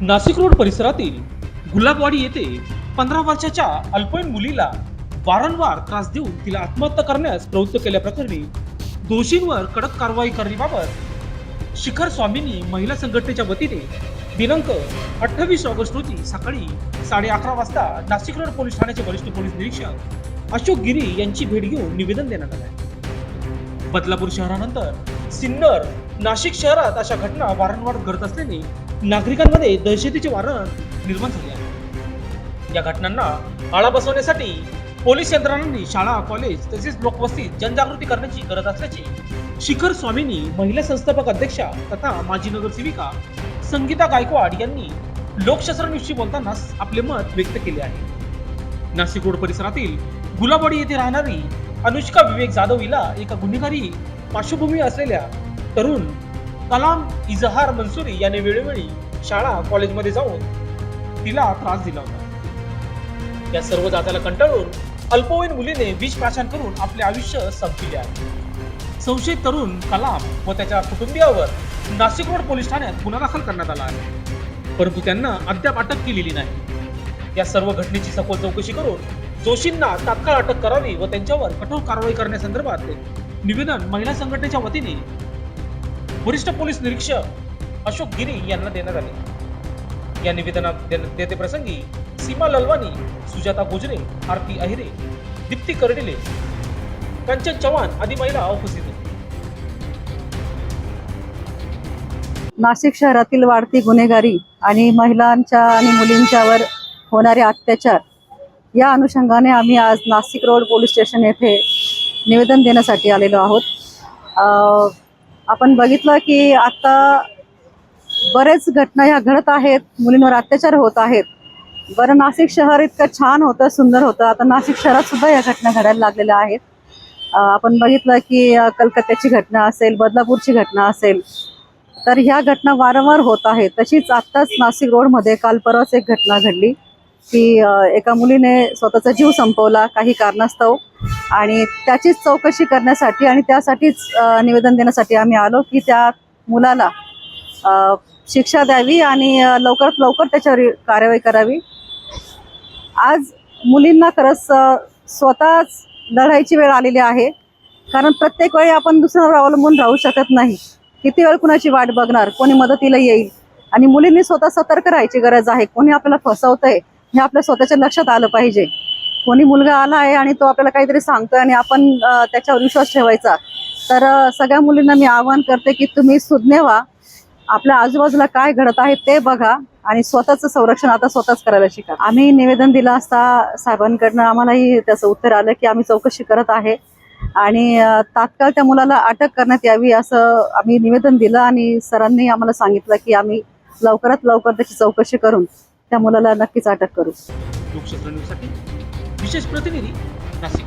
Nashik road परिसरातील गुलाबवाडी येथे पंधरा वर्षाच्या अल्पवयीन मुलीला वारंवार त्रास देऊन तिला आत्महत्या करण्यास प्रवृत्त केल्याप्रकरणी दोषींवर कडक कारवाई करण्याबाबत शिखर स्वामींनी महिला संघटनेच्या वतीने दिनांक अठ्ठावीस ऑगस्ट रोजी सकाळी साडे अकरा वाजता नाशिक रोड पोलीस ठाण्याचे वरिष्ठ पोलीस निरीक्षक अशोक गिरी यांची भेट घेऊन निवेदन देण्यात आलं. आहे बदलापूर शहरानंतर सिन्नर नाशिक शहरात अशा घटना वारंवार घडत असल्याने नागरिकांमध्ये दहशतीचे वारण निर्माण झाले आहे या घटनांना आळा बसवण्यासाठी पोलीस यंत्रणांनी शाळा कॉलेज तसेच लोकवस्तीत जनजागृती करण्याची गरज असल्याचे शिखर स्वामींनी महिला संस्थापक अध्यक्षा तथा माजी नगरसेविका संगीता गायकवाड यांनी लोकशास्त्र बोलताना आपले मत व्यक्त केले आहे. नाशिक रोड परिसरातील गुलाबवाडी येथे राहणारी अनुष्का विवेक जाधव हिला एका गुन्हेगारी पार्श्वभूमी असलेल्या तरुण कलाम इजहार मंसुरी याने वेळोवेळी शाळा कॉलेजमध्ये जाऊन तिला त्रास दिला होता. या सर्व जाताला कंटाळून अल्पवयीन मुलीने विष प्राशन करून आपले आयुष्य संपविले आहे. संशयित तरुण कलाम व त्याच्या कुटुंबियावर नाशिक रोड पोलीस ठाण्यात गुन्हा दाखल करण्यात आला आहे. परंतु त्यांना अद्याप अटक केलेली नाही. या सर्व घटनेची सखोल चौकशी करून जोशींना तात्काळ अटक करावी व त्यांच्यावर कठोर कारवाई करण्यासंदर्भात निवेदन महिला संघटनेच्या वतीने वरिष्ठ पोलीस निरीक्षक अशोक गिरी यांना देण्यात आले. या निवेदनात देतेप्रसंगी देते प्रसंगी सीमा ललवानी सुजाता गुजरे आरती अहिरे दीप्ती कर्डिले कंचन चव्हाण आदी महिला उपस्थित होत्या नाशिक शहरातील वाढती गुन्हेगारी आणि महिलांच्या आणि मुलींच्यावर होणारे अत्याचार या अनुषंगाने आम्ही आज नाशिक रोड पोलीस स्टेशन येथे निवेदन देण्यासाठी आलेलो आहोत. आपण बघितलं की आता बरेच घटना ह्या घडत आहेत. मुलींवर अत्याचार होत आहेत. बरं नाशिक शहर इतकं छान होतं सुंदर होतं. आता नाशिक शहरात सुद्धा या घटना घडायला लागलेल्या आहेत. आपण बघितलं की कलकत्त्याची घटना असेल बदलापूरची घटना असेल तर ह्या घटना वारंवार होत आहेत. तशीच आत्ताच नाशिक रोडमध्ये काल परवाच एक घटना घडली की एका मुलीने स्वतःचा जीव संपवला काही कारणास्तव. आणि त्याचीच चौकशी करण्यासाठी आणि त्यासाठीच निवेदन देण्यासाठी आम्ही आलो की त्या मुलाला शिक्षा द्यावी आणि लवकरात लवकर त्याच्यावर कारवाई करावी. आज मुलींना खरंच स्वतःच लढायची वेळ आलेली आहे. कारण प्रत्येक वेळी आपण दुसऱ्यावर अवलंबून राहू शकत नाही. किती वेळ कुणाची वाट बघणार? कोणी मदतीला येईल? आणि मुलींनी स्वतः सतर्क राहायची गरज आहे. कोणी आपल्याला फसवतंय हे आपल्या स्वतःच्या लक्षात आलं पाहिजे. कोणी मुलगा आला आहे आणि तो आपल्याला काहीतरी सांगतोय आणि आपण त्याच्यावर विश्वास ठेवायचा. तर सगळ्या मुलींना मी आवाहन करते की तुम्ही सुज्ञ व्हा. आपल्या आजूबाजूला काय घडत आहे ते बघा आणि स्वतःचं संरक्षण आता स्वतःच करायला शिका. आम्ही निवेदन दिलं असता साहेबांकडनं आम्हालाही त्याचं उत्तर आलं की आम्ही चौकशी करत आहे. आणि तात्काळ त्या मुलाला अटक करण्यात यावी असं आम्ही निवेदन दिलं आणि सरांनी आम्हाला सांगितलं की आम्ही लवकरात लवकर त्याची चौकशी करून त्या मुलाला नक्कीच अटक करू. বিশেষ প্রতিনিধি নাসিক